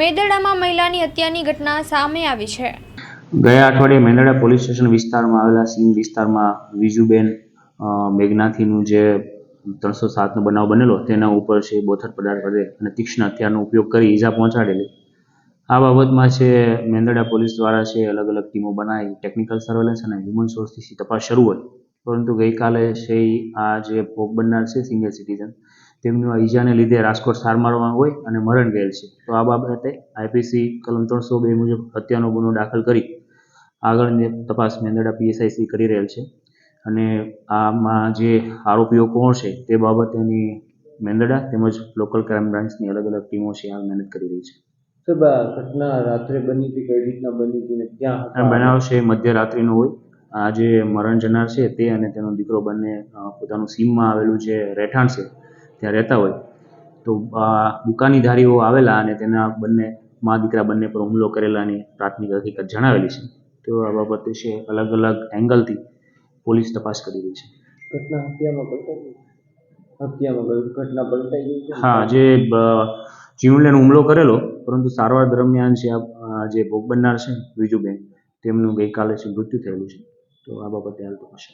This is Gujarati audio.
મેદડામાં મહિલાની હત્યાની ઘટના સામે આવી છે. ગયા અઠવાડિયે મેંદરડા પોલીસ સ્ટેશન વિસ્તારમાં આવેલા સીમ વિસ્તારમાં વિજુબેન મેઘનાથીનું જે ત્રણસો સાતનો બનાવ બનેલો, તેના ઉપર છે બોથર પદાર્થ વડે અને તીક્ષ્ણ હથિયારનો ઉપયોગ કરી ઈજા પહોંચાડેલી. આ બાબતમાં છે મેંદરડા પોલીસ દ્વારા છે અલગ અલગ ટીમો બનાવી, ટેકનિકલ સર્વેલન્સ અને હ્યુમન સોર્સથી તપાસ શરૂ હોય પરંતુ ગઈકાલે છે આ જે ભોગ બનનાર છે સિનિયર સિટીઝન તેમનું ઈજાને લીધે રાજકોટ સારવારમાં હોય અને મરણ ગયેલ છે. તો આ બાબતે આઈપીસી કલમ ત્રણસો બે મુજબ હત્યાનો ગુનો દાખલ કરી આગળની તપાસ મેંદરડા પીએસઆઈસી કરી રહેલ છે. અને આમાં જે આરોપીઓ કોણ છે તે બાબતેની મેંદરડા તેમજ લોકલ ક્રાઇમ બ્રાન્ચની અલગ અલગ ટીમો છે આ મહેનત કરી રહી છે. સાહેબ ઘટના રાત્રે બની હતી કઈ રીતના બની હતી ને ક્યાં? બનાવ છે મધ્યરાત્રિનો હોય. આ જે મરણ જનાર છે તે અને તેનો દીકરો બંને પોતાનું સીમમાં આવેલું જે રહેઠાણ છે ત્યાં રહેતા હોય. તો બુકાનીધારીઓ આવેલા અને તેના બંને મા દીકરા બંને પર હુમલો કરેલાની પ્રાથમિક હકીકત જણાવેલી છે. તો આ બાબતે છે અલગ અલગ એંગલથી પોલીસ તપાસ કરી રહી છે. ઘટના હત્યામાં હત્યામાં ઘટના પલટાઈ ગઈ છે? હા જે જીવલેણ હુમલો કરેલો પરંતુ સારવાર દરમિયાન આ જે ભોગ બનનાર છે બીજુબેન તેમનું ગઈકાલે છે મૃત્યુ થયેલું છે. તો આ બાબતે હાલ તપાસ